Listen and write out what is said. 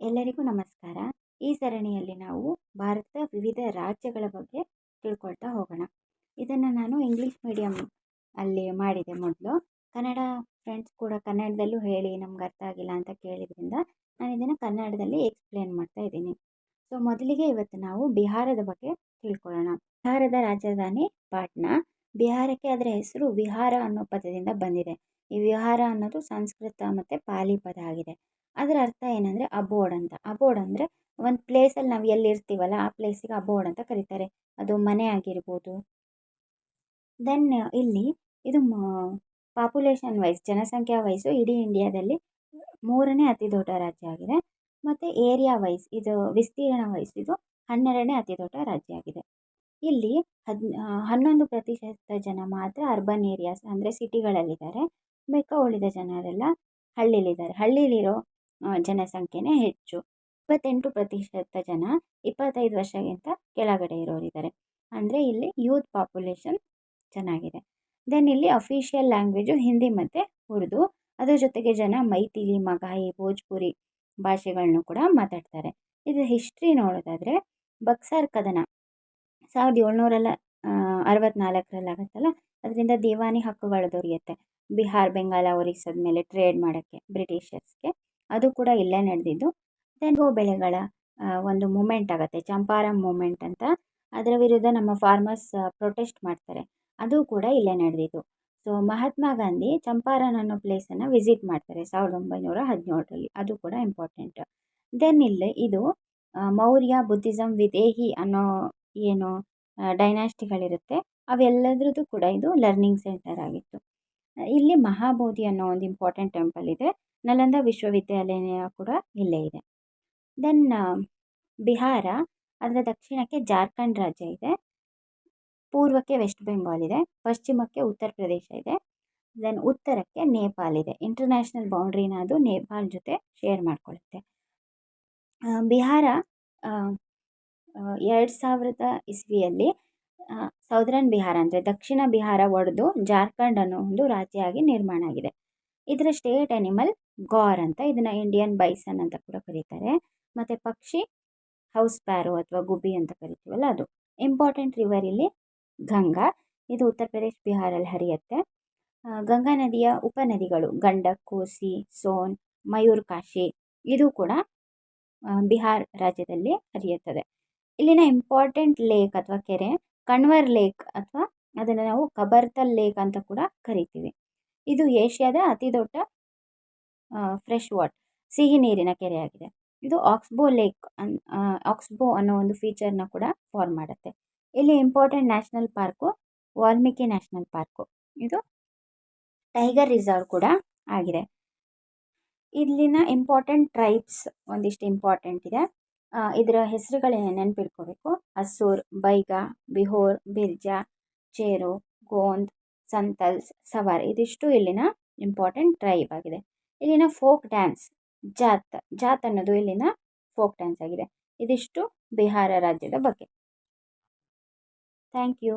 ಎಲ್ಲರಿಗೂ ನಮಸ್ಕಾರ. ಈ ಸರಣಿಯಲ್ಲಿ ನಾವು ಭಾರತದ ವಿವಿಧ ರಾಜ್ಯಗಳ ಬಗ್ಗೆ ತಿಳ್ಕೊಳ್ತಾ ಹೋಗೋಣ. ಇದನ್ನು ನಾನು ಇಂಗ್ಲೀಷ್ ಮೀಡಿಯಮ್ ಅಲ್ಲಿ ಮಾಡಿದೆ ಮೊದಲು. ಕನ್ನಡ ಫ್ರೆಂಡ್ಸ್ ಕೂಡ ಕನ್ನಡದಲ್ಲೂ ಹೇಳಿ ನಮ್ಗೆ ಅರ್ಥ ಆಗಿಲ್ಲ ಅಂತ ಕೇಳಿದ್ರಿಂದ ನಾನು ಇದನ್ನು ಕನ್ನಡದಲ್ಲಿ ಎಕ್ಸ್ಪ್ಲೇನ್ ಮಾಡ್ತಾ ಇದ್ದೀನಿ. ಸೊ ಮೊದಲಿಗೆ ಇವತ್ತು ನಾವು ಬಿಹಾರದ ಬಗ್ಗೆ ತಿಳ್ಕೊಳ್ಳೋಣ. ಬಿಹಾರದ ರಾಜಧಾನಿ ಪಾಟ್ನಾ. ಬಿಹಾರಕ್ಕೆ ಅದರ ಹೆಸರು ವಿಹಾರ ಅನ್ನೋ ಪದದಿಂದ ಬಂದಿದೆ. ಈ ವಿಹಾರ ಅನ್ನೋದು ಸಂಸ್ಕೃತ ಮತ್ತು ಪಾಲಿ ಪದ ಆಗಿದೆ. ಅದರ ಅರ್ಥ ಏನಂದರೆ ಅಬೋರ್ಡ್ ಅಂತ. ಅಬೋರ್ಡ್ ಅಂದರೆ ಒಂದು ಪ್ಲೇಸಲ್ಲಿ ನಾವು ಎಲ್ಲಿರ್ತೀವಲ್ಲ, ಆ ಪ್ಲೇಸಿಗೆ ಅಬೋರ್ಡ್ ಅಂತ ಕರೀತಾರೆ. ಅದು ಮನೆ ಆಗಿರ್ಬೋದು. ದೆನ್ ಇಲ್ಲಿ ಇದು ಪಾಪ್ಯುಲೇಷನ್ ವೈಸ್ ಜನಸಂಖ್ಯಾ ವೈಸು ಇಡೀ ಇಂಡಿಯಾದಲ್ಲಿ ಮೂರನೇ ಅತಿ ದೊಡ್ಡ ರಾಜ್ಯ ಆಗಿದೆ. ಮತ್ತು ಏರಿಯಾ ವೈಸ್ ಇದು ವಿಸ್ತೀರ್ಣ ವೈಸ್ ಇದು ಹನ್ನೆರಡನೇ ಅತಿ ದೊಡ್ಡ ರಾಜ್ಯ ಆಗಿದೆ. ಇಲ್ಲಿ ಹದ್ ಹನ್ನೊಂದು ಪ್ರತಿಶತ ಜನ ಮಾತ್ರ ಅರ್ಬನ್ ಏರಿಯಾಸ್ ಅಂದರೆ ಸಿಟಿಗಳಲ್ಲಿದ್ದಾರೆ ಬೇಕಾ ಉಳಿದ ಜನರೆಲ್ಲ ಹಳ್ಳಿಲಿದ್ದಾರೆ ಹಳ್ಳಿಲಿರೋ ಜನಸಂಖ್ಯೆನೇ ಹೆಚ್ಚು. ಇಪ್ಪತ್ತೆಂಟು ಪ್ರತಿಶತ ಜನ ಇಪ್ಪತ್ತೈದು ವರ್ಷಕ್ಕಿಂತ ಕೆಳಗಡೆ ಇರೋರಿದ್ದಾರೆ. ಅಂದರೆ ಇಲ್ಲಿ ಯೂತ್ ಪಾಪ್ಯುಲೇಷನ್ ಚೆನ್ನಾಗಿದೆ. ದೆನ್ ಇಲ್ಲಿ ಅಫಿಷಿಯಲ್ ಲ್ಯಾಂಗ್ವೇಜು ಹಿಂದಿ ಮತ್ತು ಉರ್ದು. ಅದರ ಜೊತೆಗೆ ಜನ ಮೈಥಿಲಿ, ಮಗಾಯಿ, ಭೋಜ್ಪುರಿ ಭಾಷೆಗಳನ್ನು ಕೂಡ ಮಾತಾಡ್ತಾರೆ. ಇದು ಹಿಸ್ಟ್ರಿ ನೋಡೋದಾದರೆ ಬಕ್ಸಾರ್ ಕದನ ಸಾವಿರದ ಏಳ್ನೂರಲ್ಲ ಅರವತ್ನಾಲ್ಕರಲ್ಲಿ ಆಗುತ್ತಲ್ಲ ಅದರಿಂದ ದೇವಾನಿ ಹಕ್ಕುಗಳು ದೊರೆಯುತ್ತೆ. ಬಿಹಾರ್, ಬೆಂಗಾಲ ಒರಿಸ್ಸದ ಮೇಲೆ ಟ್ರೇಡ್ ಮಾಡೋಕ್ಕೆ ಬ್ರಿಟಿಷರ್ಸ್ಗೆ ಅದು ಕೂಡ ಇಲ್ಲೇ ನಡೆದಿದ್ದು. ತೆಂಗು ಬೆಳೆಗಳ ಒಂದು ಮೂಮೆಂಟ್ ಆಗುತ್ತೆ. ಚಂಪಾರಂ ಮೂಮೆಂಟ್ ಅಂತ. ಅದರ ವಿರುದ್ಧ ನಮ್ಮ ಫಾರ್ಮರ್ಸ್ ಪ್ರೊಟೆಸ್ಟ್ ಮಾಡ್ತಾರೆ. ಅದು ಕೂಡ ಇಲ್ಲೇ ನಡೆದಿದ್ದು. ಸೊ ಮಹಾತ್ಮ ಗಾಂಧಿ ಚಂಪಾರನ್ ಅನ್ನೋ ಪ್ಲೇಸನ್ನು ವಿಸಿಟ್ ಮಾಡ್ತಾರೆ ಸಾವಿರದ ಒಂಬೈನೂರ ಹದಿನೇಳರಲ್ಲಿ. ಅದು ಕೂಡ ಇಂಪಾರ್ಟೆಂಟ್ ದೆನ್ ಇಲ್ಲಿ ಇದು ಮೌರ್ಯ ಬುದ್ಧಿಸಮ್ ವಿದೇಹಿ ಅನ್ನೋ ಏನು ಡೈನಾಸ್ಟಿಗಳಿರುತ್ತೆ ಅವೆಲ್ಲದ್ರದ್ದು ಕೂಡ ಇದು ಲರ್ನಿಂಗ್ ಸೆಂಟರ್ ಆಗಿತ್ತು. ಇಲ್ಲಿ ಮಹಾಬೋಧಿ ಅನ್ನೋ ಒಂದು ಇಂಪಾರ್ಟೆಂಟ್ ಟೆಂಪಲ್ ಇದೆ. ನಲಂದ ವಿಶ್ವವಿದ್ಯಾಲಯ ಕೂಡ ಇಲ್ಲೇ ಇದೆ. ದೆನ್ ಬಿಹಾರ, ಅದರ ದಕ್ಷಿಣಕ್ಕೆ ಜಾರ್ಖಂಡ್ ರಾಜ್ಯ ಇದೆ. ಪೂರ್ವಕ್ಕೆ ವೆಸ್ಟ್ ಬೆಂಗಾಲ್ ಇದೆ. ಪಶ್ಚಿಮಕ್ಕೆ ಉತ್ತರ ಪ್ರದೇಶ ಇದೆ. ದೆನ್ ಉತ್ತರಕ್ಕೆ ನೇಪಾಲ್ ಇದೆ. ಇಂಟರ್ನ್ಯಾಷನಲ್ ಬೌಂಡ್ರಿನ ಅದು ನೇಪಾಲ್ ಜೊತೆ ಶೇರ್ ಮಾಡಿಕೊಳ್ಳುತ್ತೆ ಬಿಹಾರ ಎರಡು ಸಾವಿರದ ಇಸ್ವಿಯಲ್ಲಿ ಸೌದರ್ನ್ ಬಿಹಾರ ಅಂದರೆ ದಕ್ಷಿಣ ಬಿಹಾರ ಒಡೆದು ಜಾರ್ಖಂಡ್ ಅನ್ನೋ ಒಂದು ರಾಜ್ಯ ಆಗಿ ನಿರ್ಮಾಣ ಆಗಿದೆ. ಇದರ ಸ್ಟೇಟ್ ಅನಿಮಲ್ ಗಾರ್ ಅಂತ ಇದನ್ನು ಇಂಡಿಯನ್ ಬೈಸನ್ ಅಂತ ಕೂಡ ಕರೀತಾರೆ. ಮತ್ತು ಪಕ್ಷಿ ಹೌಸ್ ಪ್ಯಾರೋ ಅಥವಾ ಗುಬ್ಬಿ ಅಂತ ಕರಿತೀವಲ್ಲ ಅದು. ಇಂಪಾರ್ಟೆಂಟ್ ರಿವರ್ ಇಲ್ಲಿ ಗಂಗಾ. ಇದು ಉತ್ತರ ಪ್ರದೇಶ ಬಿಹಾರಲ್ಲಿ ಹರಿಯುತ್ತೆ. ಗಂಗಾ ನದಿಯ ಉಪನದಿಗಳು ಗಂಡಕ್ ಕೋಸಿ, ಸೋನ್, ಮಯೂರ್, ಕಾಶಿ ಇದು ಕೂಡ ಬಿಹಾರ್ ರಾಜ್ಯದಲ್ಲಿ ಹರಿಯುತ್ತದೆ. ಇಲ್ಲಿನ ಇಂಪಾರ್ಟೆಂಟ್ ಲೇಕ್ ಅಥವಾ ಕೆರೆ ಕಣ್ವರ್ ಲೇಕ್ ಅಥವಾ ಅದನ್ನು ನಾವು ಕಬರ್ತಲ್ ಲೇಕ್ ಅಂತ ಕೂಡ ಕರಿತೀವಿ. ಇದು ಏಷ್ಯಾದ ಅತಿ ದೊಡ್ಡ ಫ್ರೆಶ್ ವಾಟ್ ಸಿಹಿ ನೀರಿನ ಕೆರೆಯಾಗಿದೆ. ಇದು ಆಕ್ಸ್ಬೋ ಲೇಕ್ ಅನ್ ಆಕ್ಸ್ಬೋ ಅನ್ನೋ ಒಂದು ಫೀಚರ್ನ ಕೂಡ ಫಾರ್ಮ್ ಮಾಡುತ್ತೆ. ಇಲ್ಲಿ important national park Valmiki national park ಇದು ಟೈಗರ್ ರಿಸರ್ವ್ ಕೂಡ ಆಗಿದೆ. ಇಲ್ಲಿನ ಇಂಪಾರ್ಟೆಂಟ್ ಟ್ರೈಬ್ಸ್ ಒಂದಿಷ್ಟು ಇಂಪಾರ್ಟೆಂಟ್ ಇದೆ. ಇದರ ಹೆಸರುಗಳೇನು ನೆನಪಿಟ್ಕೋಬೇಕು. ಅಸ್ಸೂರ್, ಬೈಗಾ, ಬಿಹೋರ್, ಬಿರ್ಜಾ, ಚೇರು, ಗೋಂದ್, ಸಂತಲ್ಸ್, ಸವಾರ್ ಇದಿಷ್ಟು ಇಲ್ಲಿನ ಇಂಪಾರ್ಟೆಂಟ್ ಟ್ರೈಬ್ ಆಗಿದೆ. ಇಲ್ಲಿನ ಫೋಕ್ ಡ್ಯಾನ್ಸ್ ಜಾತ್ ಜಾತ್ ಅನ್ನೋದು ಇಲ್ಲಿನ ಫೋಕ್ ಡ್ಯಾನ್ಸ್ ಆಗಿದೆ. ಇದಿಷ್ಟು ಬಿಹಾರ ರಾಜ್ಯದ ಬಗ್ಗೆ. Thank you